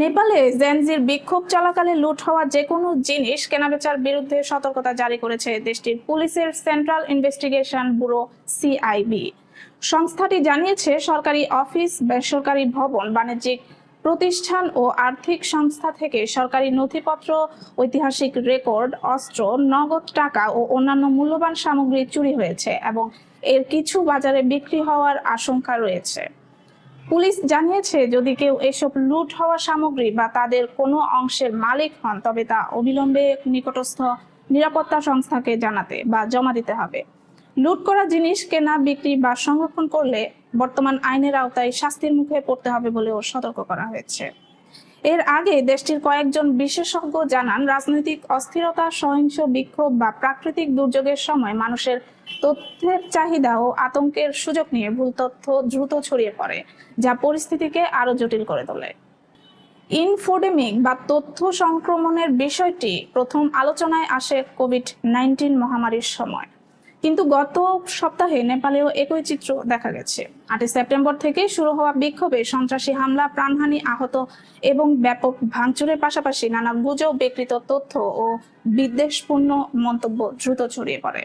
নেপালে জেনজির বিক্ষোভ চলাকালে লুট হওয়া যে কোনো জিনিস কেনাবেচার বিরুদ্ধে সতর্কতা জারি করেছে দেশটির পুলিশের সেন্ট্রাল ইনভেস্টিগেশন ব্যুরো সিআইবি। সংস্থাটি জানিয়েছে, সরকারি অফিস, বেসরকারি ভবন, বাণিজ্যিক প্রতিষ্ঠান ও আর্থিক সংস্থা থেকে সরকারি নথিপত্র, ঐতিহাসিক রেকর্ড, অস্ত্র, নগদ টাকা ও অন্যান্য মূল্যবান সামগ্রী চুরি হয়েছে এবং এর কিছু বাজারে বিক্রি হওয়ার আশঙ্কা রয়েছে। পুলিশ জানিয়েছে, যদি কেউ এসব লুট হওয়া সামগ্রী বা তাদের কোনো অংশের মালিক হন, তবে তা অবিলম্বে নিকটস্থ নিরাপত্তা সংস্থাকে জানাতে বা জমা দিতে হবে। লুট করা জিনিস কেনা, বিক্রি বা সংরক্ষণ করলে বর্তমান আইনের আওতায় শাস্তির মুখে পড়তে হবে বলেও সতর্ক করা হয়েছে। এর আগে দেশটির কয়েকজন বিশেষজ্ঞ জানান, রাজনৈতিক অস্থিরতা, সহিংস বিক্ষোভ বা প্রাকৃতিক দুর্যোগের সময় মানুষের তথ্যের চাহিদা ও আতঙ্কের সুযোগ নিয়ে ভুল তথ্য দ্রুত ছড়িয়ে পড়ে, যা পরিস্থিতিকে আরও জটিল করে তোলে। ইনফোডেমিক বা তথ্য সংক্রমণের বিষয়টি প্রথম আলোচনায় আসে কোভিড নাইন্টিন মহামারীর সময়। কিন্তু গত সপ্তাহে নেপালেও একই চিত্র দেখা গেছে। আটই সেপ্টেম্বর থেকে শুরু হওয়া বিক্ষোভে সন্ত্রাসী হামলা, প্রাণহানি আহত এবং ব্যাপক ভাঙচুরের পাশাপাশি নানা গুজব, বিকৃত তথ্য ও বিদ্বেষপূর্ণ মন্তব্য দ্রুত ছড়িয়ে পড়ে।